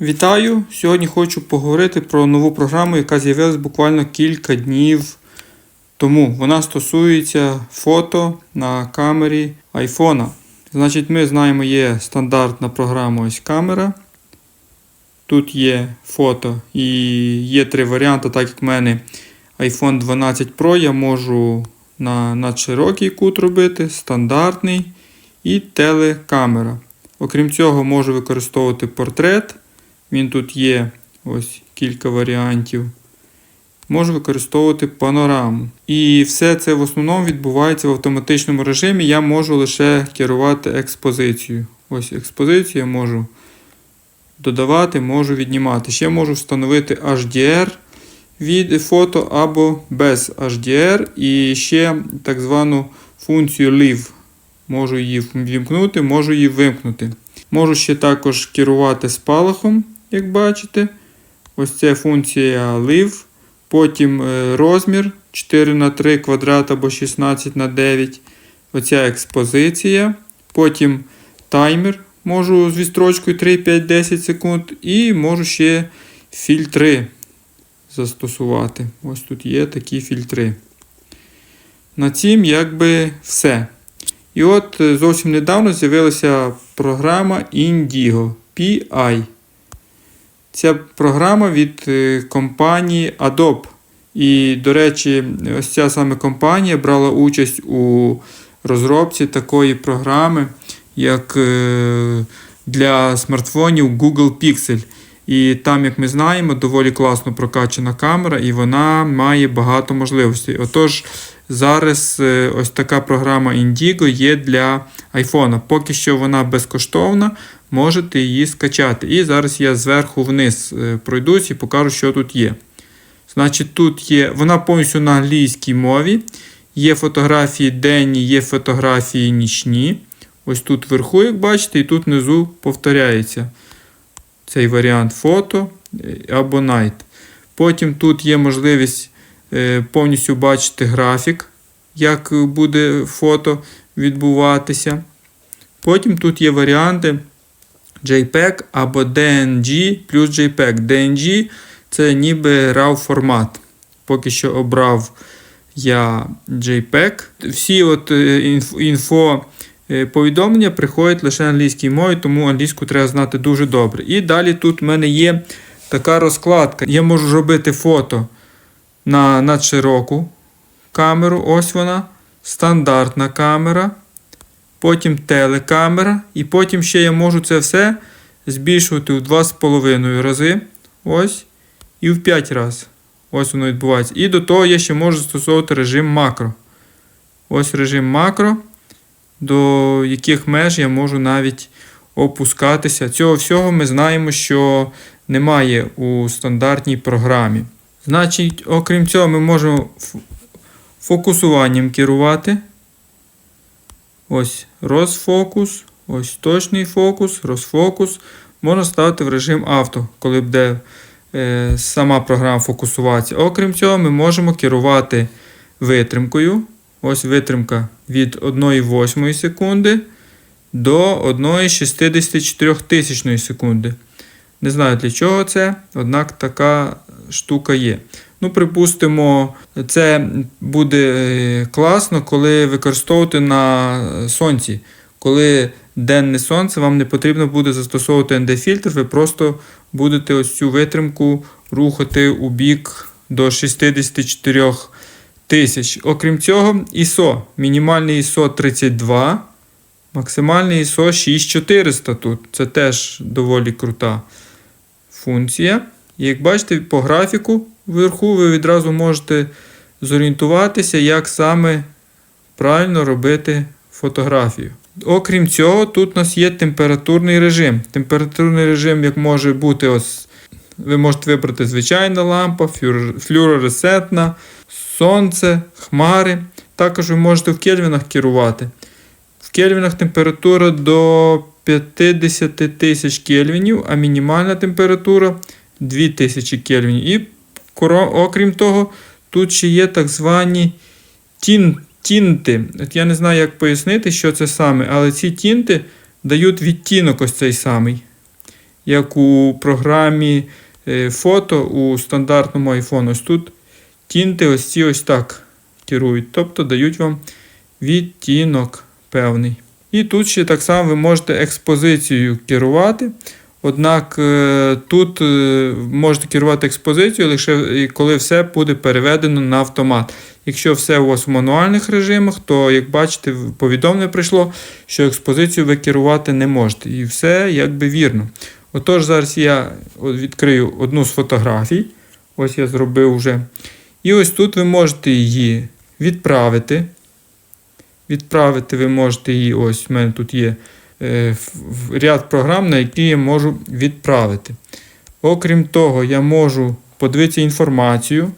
Вітаю! Сьогодні хочу поговорити про нову програму, яка з'явилась буквально кілька днів тому. Вона стосується фото на камері айфона. Значить, ми знаємо, є стандартна програма ось камера. Тут є фото і є три варіанти, так як в мене iPhone 12 Pro, я можу на надширокий кут робити, стандартний і телекамера. Окрім цього, можу використовувати портрет. Він тут є ось кілька варіантів. Можу використовувати панораму. І все це в основному відбувається в автоматичному режимі. Я можу лише керувати експозицією. Ось експозицію я можу додавати, можу віднімати. Ще можу встановити HDR від фото або без HDR. І ще так звану функцію Live. Можу її вімкнути, можу її вимкнути. Можу ще також керувати спалахом, як бачите. Ось це функція Live. Потім е, розмір 4 на 3 квадрат або 16 на 9 Оця експозиція. Потім таймер. Можу з відстрочкою 3, 5, 10 секунд. І можу ще фільтри застосувати. Ось тут є такі фільтри. На цім якби все. І от е, зовсім недавно з'явилася програма Indigo PI. Ця програма від е, компанії Adobe. І, до речі, ось ця саме компанія брала участь у розробці такої програми, як е, для смартфонів Google Pixel. І там, як ми знаємо, доволі класно прокачана камера, і вона має багато можливостей. Отож, зараз е, ось така програма Indigo є для iPhone. Поки що вона безкоштовна, можете її скачати. І зараз я зверху вниз е, пройдусь і покажу, що тут є. Значить, тут є, вона повністю на англійській мові. Є фотографії денні, є фотографії нічні. Ось тут вверху, як бачите, і тут внизу повторяється цей варіант фото е, або night. Потім тут є можливість е, повністю бачити графік, як буде фото відбуватися. Потім тут є варіанти JPEG або DNG плюс JPEG. DNG це ніби RAW формат. Поки що обрав я JPEG. Всі от е, інфо е, повідомлення приходять лише англійській мові, тому англійську треба знати дуже добре. І далі тут в мене є така розкладка. Я можу робити фото на надшироку камеру. Ось вона. Стандартна камера. Потім телекамера. І потім ще я можу це все збільшувати в 2,5 рази. Ось. І в 5 разів. Ось воно відбувається. І до того я ще можу застосовувати режим макро. Ось режим макро, до яких меж я можу навіть опускатися. Цього всього ми знаємо, що немає у стандартній програмі. Значить, окрім цього, ми можемо фокусуванням керувати. Ось розфокус, ось точний фокус, розфокус. Можна ставити в режим авто, коли буде е, сама програма фокусуватися. Окрім цього, ми можемо керувати витримкою. Ось витримка від 1,8 секунди до 1,64 тисячної секунди. Не знаю для чого це, однак така штука є. Ну, припустимо, це буде е, класно, коли використовувати на сонці. Коли денне сонце, вам не потрібно буде застосовувати ND-фільтр, ви просто будете ось цю витримку рухати у бік до 64 тисяч. Окрім цього, ISO. Мінімальний ISO 32, максимальний ISO 6400 тут. Це теж доволі крута функція. І як бачите, по графіку вверху ви відразу можете зорієнтуватися, як саме правильно робити фотографію. Окрім цього, тут у нас є температурний режим. Температурний режим, як може бути, ось ви можете вибрати звичайна лампа, флюоресцентна, сонце, хмари. Також ви можете в кельвінах керувати. В кельвінах температура до 50 тисяч кельвінів, а мінімальна температура 2000 кельвінів. І окрім того, тут ще є так звані тін, тінти. От я не знаю, як пояснити, що це саме, але ці тінти дають відтінок ось цей самий. як у програмі е, фото у стандартному iPhone. Ось тут тінти ось ці ось так керують, тобто дають вам відтінок певний. І тут ще так само ви можете експозицією керувати. Однак е, тут е, можете керувати експозицією лише коли все буде переведено на автомат. Якщо все у вас в мануальних режимах, то, як бачите, повідомлення прийшло, що експозицію ви керувати не можете. І все якби вірно. Отож, зараз я відкрию одну з фотографій. Ось я зробив вже. І ось тут ви можете її відправити. Відправити ви можете її, ось у мене тут є ряд програм, на які я можу відправити. Окрім того, я можу подивитися інформацію.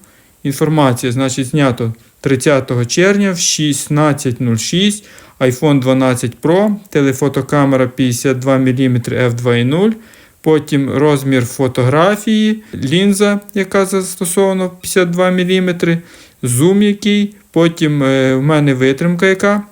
Інформація, значить, знято 30 червня в 16.06 iPhone 12 Pro, телефотокамера 52 мм f2.0. Потім розмір фотографії, лінза, яка застосована 52 мм, зум який. Потім е, в мене витримка, яка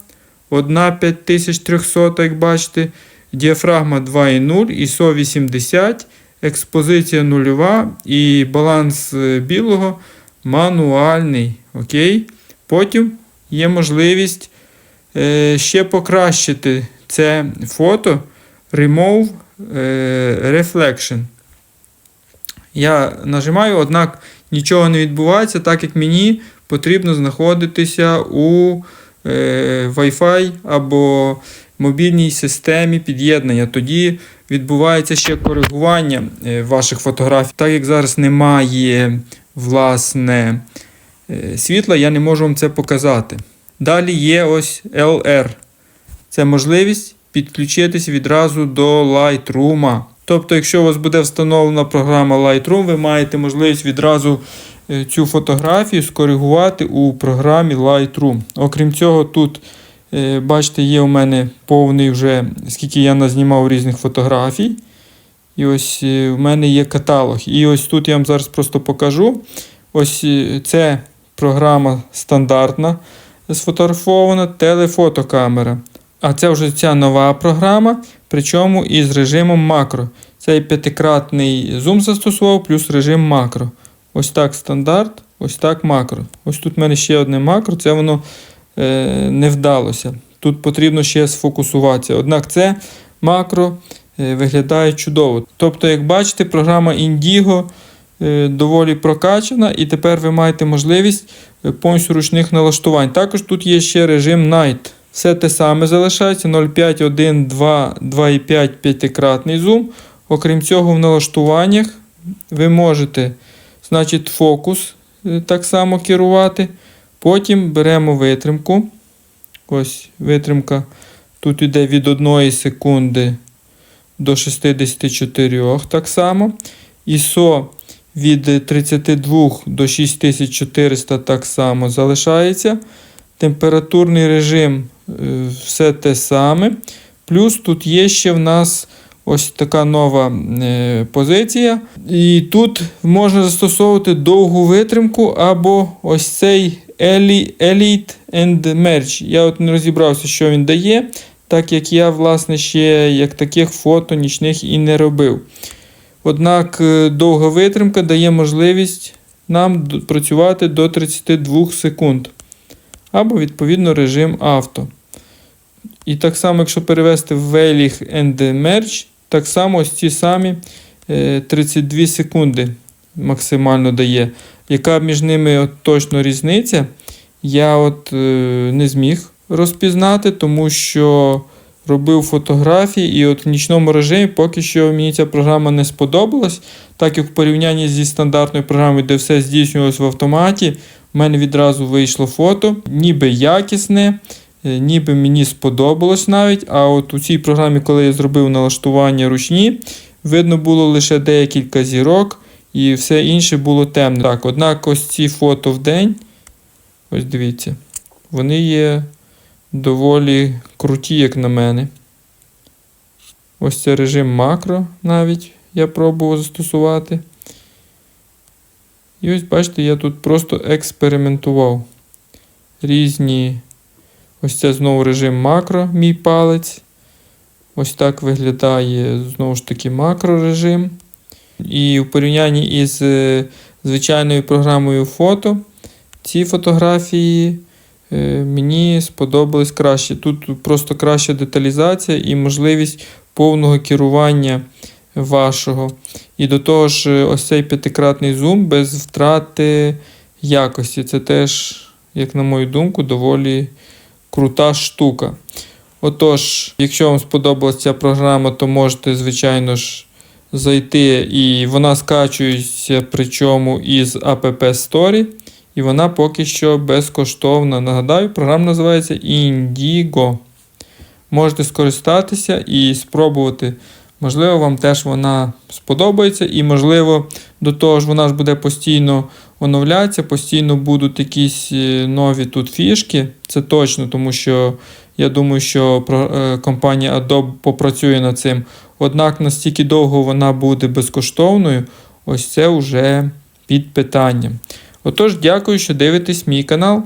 15300, як бачите. Діафрагма 2,0, ISO 80, експозиція нульова і баланс е, білого мануальний. Окей? Потім є можливість е, ще покращити це фото Remove е, Reflection. Я нажимаю, однак нічого не відбувається, так як мені потрібно знаходитися у Wi-Fi або мобільній системі під'єднання. Тоді відбувається ще коригування е, ваших фотографій. Так як зараз немає власне е, світла, я не можу вам це показати. Далі є ось LR. Це можливість підключитись відразу до Lightroom. Тобто, якщо у вас буде встановлена програма Lightroom, ви маєте можливість відразу е, цю фотографію скоригувати у програмі Lightroom. Окрім цього, тут, е, бачите, є у мене повний вже, скільки я назнімав різних фотографій. І ось е, в мене є каталог. І ось тут я вам зараз просто покажу. Ось це програма стандартна сфотографована телефотокамера. А це вже ця нова програма, причому із режимом макро. Цей п'ятикратний зум застосував, плюс режим макро. Ось так стандарт, ось так макро. Ось тут в мене ще одне макро, це воно е, не вдалося. Тут потрібно ще сфокусуватися. Однак це макро е, виглядає чудово. Тобто, як бачите, програма Indigo е, доволі прокачана, і тепер ви маєте можливість е, повністю ручних налаштувань. Також тут є ще режим Night. Все те саме залишається 0,5, 1, 2, 2,5 п'ятикратний зум. Окрім цього, в налаштуваннях ви можете значить, фокус е, так само керувати. Потім беремо витримку. Ось витримка. Тут йде від 1 секунди до 64 так само. ISO від 32 до 6400 так само залишається. Температурний режим е, все те саме. Плюс тут є ще в нас ось така нова е, позиція. І тут можна застосовувати довгу витримку або ось цей Elite and Merge. Я от не розібрався, що він дає, так як я, власне, ще як таких фото нічних і не робив. Однак е, довга витримка дає можливість нам працювати до 32 секунд або, відповідно, режим авто. І так само, якщо перевести в Veilig and Merge, так само ось ці самі 32 е, секунди максимально дає. Яка між ними от точно різниця, я от е, не зміг розпізнати, тому що робив фотографії, і от в нічному режимі поки що мені ця програма не сподобалась, так як в порівнянні зі стандартною програмою, де все здійснювалось в автоматі, у мене відразу вийшло фото, ніби якісне, ніби мені сподобалось навіть. А от у цій програмі, коли я зробив налаштування ручні, видно було лише декілька зірок, і все інше було темне. Так, Однак ось ці фото в день, ось дивіться, вони є доволі круті, як на мене. Ось це режим макро навіть я пробував застосувати. І ось бачите, я тут просто експериментував різні. Ось це знову режим макро, мій палець. Ось так виглядає знову ж таки макрорежим. І в порівнянні із е, звичайною програмою фото, ці фотографії е, мені сподобались краще. Тут просто краща деталізація і можливість повного керування вашого. І до того ж, е, ось цей п'ятикратний зум без втрати якості. Це теж, як на мою думку, доволі крута штука. Отож, якщо вам сподобалася ця програма, то можете, звичайно ж, зайти і вона скачується, причому із App Store. І вона поки що безкоштовна. Нагадаю, програма називається Indigo. Можете скористатися і спробувати. Можливо, вам теж вона сподобається, і, можливо, до того ж, вона ж буде постійно оновлятися, постійно будуть якісь е, нові тут фішки. Це точно, тому що я думаю, що е, компанія Adobe попрацює над цим. Однак настільки довго вона буде безкоштовною, ось це вже під питанням. Отож, дякую, що дивитесь мій канал.